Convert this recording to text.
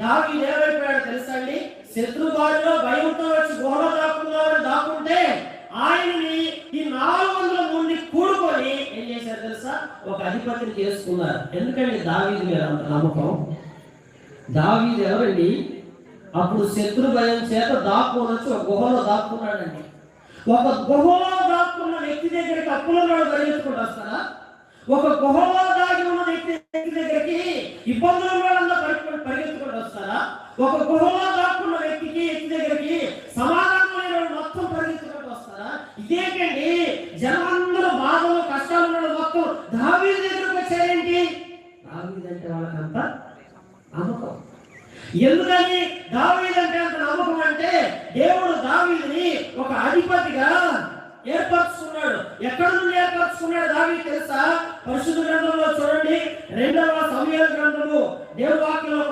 దావి ఏమైపోయాడు తెలుసా అండి శత్రుబారిలో భయంతో వచ్చి గుహలో దాక్కున్నామని దాక్కుంటే ఆయనని ఈ నాలుగు వందల మంది కూడుకొని ఏం చేశారు తెలుసా? ఒక అధిపతిని చేసుకున్నారు. ఎందుకండి దావీది మీద అంత నమ్మకం? దావీదు ఎవరండి? అప్పుడు శత్రు భయం చేత దాక్కునొచ్చి ఒక గుహలో దాక్కున్నాడండి. ఒక గుహలో దాక్కున్న వ్యక్తి దగ్గరికి అప్పులన్నాడు పరిగెత్తుకుంటూ వస్తారా ఒక గుహలో దాగి ఉన్న వ్యక్తి వ్యక్తి దగ్గరికి ఇబ్బందులు చూస్తారా? ఒక గుహలో దాక్కున్న వ్యక్తికి వ్యక్తి దగ్గరికి సమాధానమైన మొత్తం పరిగెత్తుకుంటూ వస్తారా? ఇదేంటండి? జనమందరూ బాధలు కష్టాలు ఉన్న మొత్తం దావీదు దగ్గరకు వచ్చారేంటి? దావీదంటే వాళ్ళకంత నమ్మకం. ఎందుకని? దావీదంటే అంత నమ్మకం అంటే దేవుడు దావీదుని ఒక అధిపతిగా ఏర్పరచుకున్నాడు. ఎక్కడ నుండి ఏర్పరచుకున్నాడు దావీ తెలుసా? పరిశుద్ధ గ్రంథంలో చూడండి. రెండవ సమయ గ్రంథము. దేవుడు వాక్యంలో